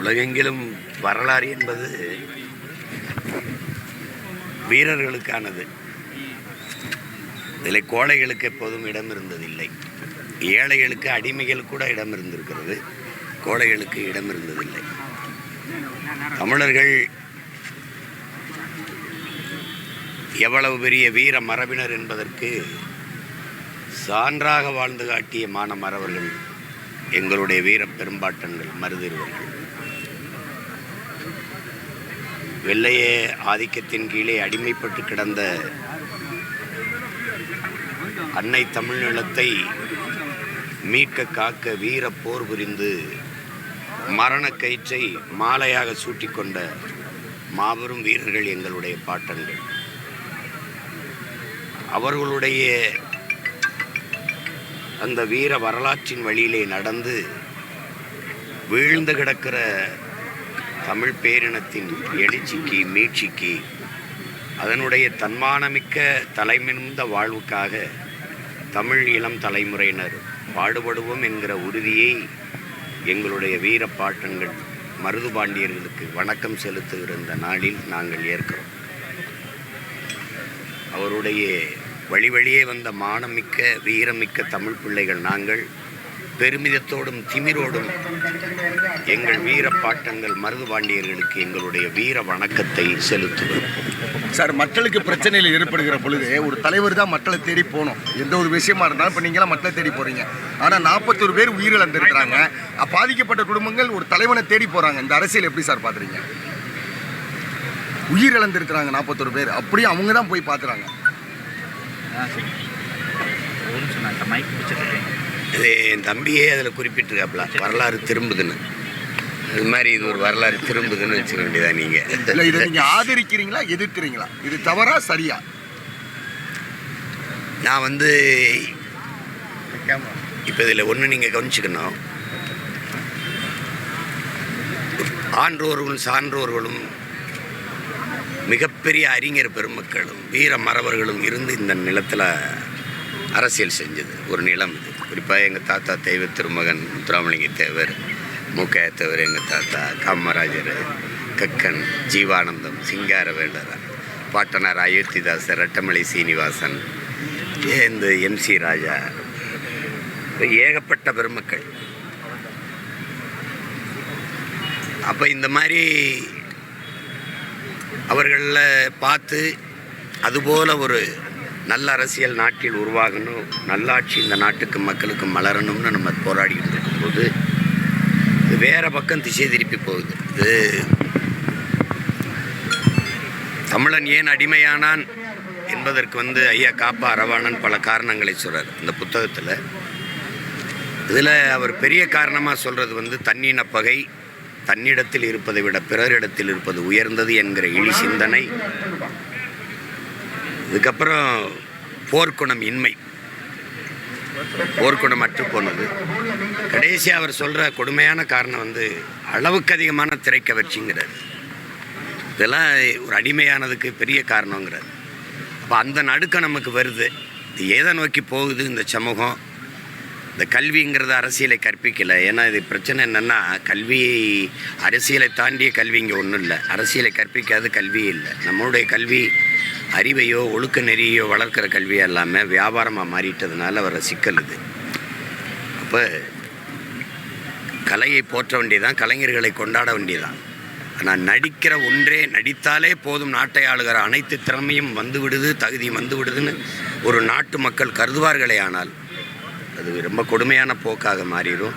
உலகெங்கிலும் வரலாறு என்பது வீரர்களுக்கானது. இதில் கோழைகளுக்கு எப்போதும் இடம் இருந்ததில்லை. ஏழைகளுக்கு அடிமைகள் கூட இடம் இருந்திருக்கிறது. கோழைகளுக்கு இடம் இருந்ததில்லை. தமிழர்கள் எவ்வளவு பெரிய வீர மரபினர் என்பதற்கு சான்றாக வாழ்ந்து காட்டிய மானமரவர்கள் எங்களுடைய வீர பெரும்பாட்டங்கள் மருதிருவர்கள். வெள்ளைய ஆதிக்கத்தின் கீழே அடிமைப்பட்டு கிடந்த அன்னை தமிழ்நிலத்தை மீட்க காக்க வீர போர் புரிந்து மரண கயிற்றை மாலையாக சூட்டிக்கொண்ட மாபெரும் வீரர்கள் எங்களுடைய பாட்டங்கள். அவர்களுடைய அந்த வீர வரலாற்றின் வழியிலே நடந்து வீழ்ந்து கிடக்கிற தமிழ் பேரினத்தின் எழுச்சிக்கு மீட்சிக்கு அதனுடைய தன்மானமிக்க தலைமிகுந்த வாழ்வுக்காக தமிழ் இளம் தலைமுறையினர் பாடுபடுவோம் என்கிற உறுதியை எங்களுடைய வீரப்பாட்டங்கள் மருது மருதுபாண்டியர்களுக்கு வணக்கம் செலுத்துகிற இந்த நாளில் நாங்கள் ஏற்கிறோம். அவருடைய வழி வழியே வந்த மானமிக்க வீரமிக்க தமிழ் பிள்ளைகள் நாங்கள் பெருமிதத்தோடும் திமிரோடும் எங்கள் வீர பாட்டங்கள் மருதுபாண்டியர்களுக்கு எங்களுடைய வீர வணக்கத்தை செலுத்துகிறோம். சார் மக்களுக்கு பிரச்சனைகள் ஏற்படுகிற பொழுது ஒரு தலைவர் தான் மக்களை தேடி போகணும். எந்த ஒரு விஷயமா இருந்தாலும் இப்போ நீங்களாம் மக்களை தேடி போறீங்க. ஆனால் நாற்பத்தொரு பேர் உயிரிழந்திருக்கிறாங்க. பாதிக்கப்பட்ட குடும்பங்கள் ஒரு தலைவனை தேடி போறாங்க. இந்த அரசியல் எப்படி சார் பார்க்குறீங்க உயிரிழந்திருக்கிறாங்க நாற்பத்தொரு பேர். அப்படியே அவங்க தான் போய் பார்க்குறாங்க மைக் பிடிச்சிருக்கேன் இது என் தம்பியே அதில் குறிப்பிட்டிருக்காப்புல வரலாறு திரும்புதுன்னு. அது மாதிரி இது ஒரு வரலாறு திரும்புதுன்னு வச்சுக்க வேண்டியதா நீங்கள் இல்லை இதை நீங்கள் ஆதரிக்கிறீங்களா எதிர்க்கிறீங்களா? இது தவறா சரியா? நான் வந்து இப்போ இதில் ஒன்று நீங்கள் கவனிச்சுக்கணும். ஆன்றோர்களும் சான்றோர்களும் மிகப்பெரிய அறிஞர் பெருமக்களும் வீர மறவர்களும் இருந்து இந்த நிலத்தில் அரசியல் செஞ்சது. ஒரு நிலம் இது. குறிப்பாக எங்கள் தாத்தா தெய்வ திருமகன் முத்துராமலிங்க தேவர் மூக்கைய தேவர் எங்கள் தாத்தா காமராஜர் கக்கன் ஜீவானந்தம் சிங்காரவேலர் பாட்டனார் அயோத்திதாசர் ரெட்டமலை சீனிவாசன் இந்த எம்சி ராஜா ஏகப்பட்ட பெருமக்கள். அப்போ இந்த மாதிரி அவர்களில் பார்த்து அதுபோல் ஒரு நல்ல அரசியல் நாட்டில் உருவாகணும் நல்லாட்சி இந்த நாட்டுக்கு மக்களுக்கு மலரணும்னு நம்ம போராடிக்கிட்டு இருக்கும்போது இது வேற பக்கம் திசை திருப்பி போகுது. இது தமிழன் ஏன் அடிமையானான் என்பதற்கு வந்து ஐயா காப்பா அரவாணன் பல காரணங்களை சொல்கிறார் இந்த புத்தகத்தில் இதில் அவர் பெரிய காரணமாக சொல்கிறது வந்து தன்னின பகை தன்னிடத்தில் இருப்பதை விட பிறரிடத்தில் இருப்பது உயர்ந்தது என்கிற இழி சிந்தனை இதுக்கப்புறம் போர்க்குணம் இன்மை. போர்க்குணம் அற்று போனது. கடைசி அவர் சொல்கிற கொடுமையான காரணம் வந்து அளவுக்கு அதிகமான திரைக்கவர்ச்சிங்கிறார். இதெல்லாம் ஒரு அடிமையானதுக்கு பெரிய காரணங்கிறார். அப்போ அந்த நடுக்கம் நமக்கு வருது. இது எதை நோக்கி போகுது இந்த சமூகம்? இந்த கல்விங்கிறது அரசியலை கற்பிக்கலை. ஏன்னா இது பிரச்சனை என்னென்னா கல்வி அரசியலை தாண்டிய கல்வி இங்கே ஒன்றும் இல்லை. அரசியலை கற்பிக்காத கல்வியே இல்லை. நம்மளுடைய கல்வி அறிவையோ ஒழுக்க நெறியோ வளர்க்குற கல்வியாக இல்லாமல் வியாபாரமாக மாறிட்டதுனால வர சிக்கல் இது. அப்போ கலையை போற்ற வேண்டியதான் கலைஞர்களை கொண்டாட வேண்டியதான் ஆனால் நடிக்கிற ஒன்றே நடித்தாலே போதும். நாட்டை ஆளுகிற அனைத்து திறமையும் வந்து விடுது தகுதியும் வந்து விடுதுன்னு ஒரு நாட்டு மக்கள் கருதுவார்களே ஆனால் அது ரொம்ப கொடுமையான போக்காக மாறிடும்.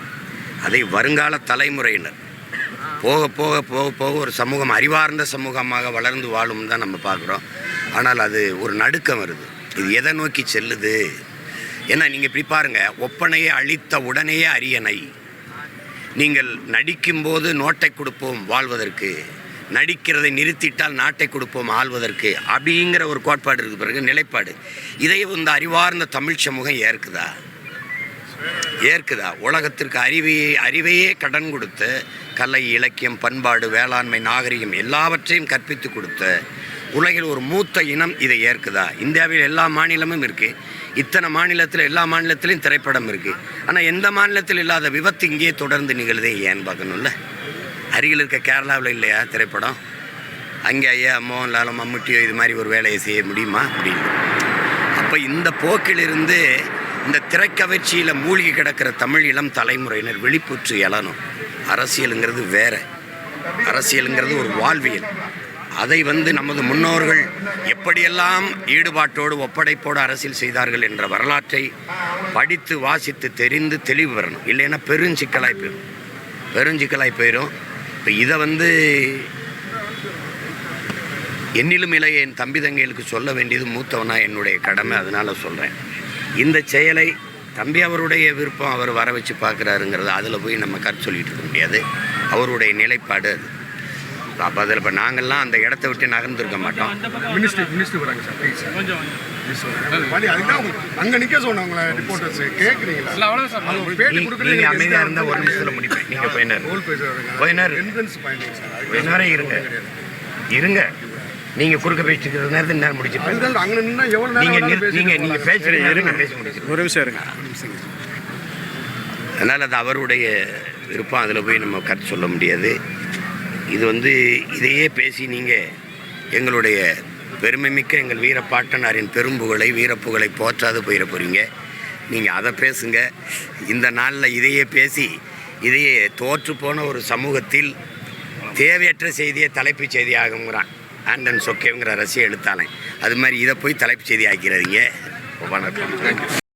அதை வருங்கால தலைமுறையினர் போக போக போக போக ஒரு சமூகம் அறிவார்ந்த சமூகமாக வளர்ந்து வாழும் தான் நம்ம பார்க்குறோம். ஆனால் அது ஒரு நடுக்கம் வருது. இது எதை நோக்கி செல்லுது? ஏன்னா நீங்கள் இப்படி பாருங்கள் ஒப்பனையை அழித்த உடனேயே அரியணை. நீங்கள் நடிக்கும்போது நோட்டை கொடுப்போம் வாழ்வதற்கு. நடிக்கிறதை நிறுத்திட்டால் நாட்டை கொடுப்போம் ஆள்வதற்கு. அப்படிங்கிற ஒரு கோட்பாடு இருக்கு பிறகு நிலைப்பாடு. இதை இந்த அறிவார்ந்த தமிழ் சமூகம் ஏற்குதா? ஏற்குதா? உலகத்திற்கு அறிவையே அறிவையே கடன் கொடுத்து கலை இலக்கியம் பண்பாடு வேளாண்மை நாகரிகம் எல்லாவற்றையும் கற்பித்து கொடுத்து உலகில் ஒரு மூத்த இனம் இதை ஏற்குதா? இந்தியாவில் எல்லா மாநிலமும் இருக்குது இத்தனை மாநிலத்தில் எல்லா மாநிலத்திலையும் திரைப்படம் இருக்குது ஆனால் எந்த மாநிலத்தில் இல்லாத விபத்து இங்கேயே தொடர்ந்து நிகழுதே ஏன்னு பார்க்கணும்ல? அருகில் இருக்க கேரளாவில் இல்லையா திரைப்படம்? அங்கே ஐயா மோகன்லாலும் மம்முட்டியோ இது மாதிரி ஒரு வேலையை செய்ய முடியுமா? முடியல அப்போ இந்த போக்கிலிருந்து இந்த திரைக்கவர்ச்சியில் மூழ்கி கிடக்கிற தமிழ் இளம் தலைமுறையினர் விழிப்புற்று எழணும். அரசியலுங்கிறது வேற. அரசியலுங்கிறது ஒரு வாழ்வியல். அதை வந்து நமது முன்னோர்கள் எப்படியெல்லாம் ஈடுபாட்டோடு ஒப்படைப்போடு அரசியல் செய்தார்கள் என்ற வரலாற்றை படித்து வாசித்து தெரிந்து தெளிவு வரணும் இல்லைன்னா பெருஞ்சிக்கலாய் போயிடும் பெருஞ்சிக்கலாய் போயிடும் இப்போ இதை வந்து என்னிலும் இளைய என் தம்பி தங்கைகளுக்கு சொல்ல வேண்டியது மூத்தவனா என்னுடைய கடமை அதனால் சொல்கிறேன் இந்த செயலை தம்பி அவருடைய விருப்பம் அவர் வர வச்சு பார்க்குறாருங்கிறது அதில் போய் நம்ம கருத்து சொல்லிட்டு இருக்க முடியாது. அவருடைய நிலைப்பாடு அது. அப்போ அதில் இப்போ நாங்கள்லாம் அந்த இடத்த விட்டு நகர்ந்துருக்க மாட்டோம். மினிஸ்டர் மினிஸ்டர் வராங்க சார் ப்ளீஸ் பாண்டி அதுதான் உங்க- அங்க சொன்னவங்கள ரிப்போர்ட்டர்ஸ் கொடுக்குறது நீங்கள் அமைதியாக இருந்தால் ஒரு நிமிஷத்தில் முடிப்பேன். நீங்கள் போயினாரே. இருங்க. இருங்க. நீங்கள் குறுக்க பேசிட்டு நேரத்தில் நேரம் முடிச்சுப்பேன் அதுதான் அங்க நின்னா போகலாம். பேசுகிறீங்க இருங்க பேசி முடிச்சு ஒரு நிமிஷம் இருங்க. அதனால் அது அவருடைய விருப்பம் அதில் போய் நம்ம கருத்து சொல்ல முடியாது. இது வந்து இதையே பேசி நீங்கள் எங்களுடைய பெருமைமிக்க எங்கள் வீரப்பாட்டனாரின் பெரும்புகழை வீரப்புகழை போற்றாது போயிட போகிறீங்க நீங்கள் அதை பேசுங்க. இந்த நாளில் இதையே பேசி இதையே தோற்று போன ஒரு சமூகத்தில் தேவையற்ற செய்தியை தலைப்புச் செய்தி ஆகுங்கிறான் ஆண்டன் சொக்கேங்கிற ரசிக எழுத்தாளன். அது மாதிரி இதை போய் தலைப்பு செய்தி ஆக்கிறாதீங்க வணக்கம்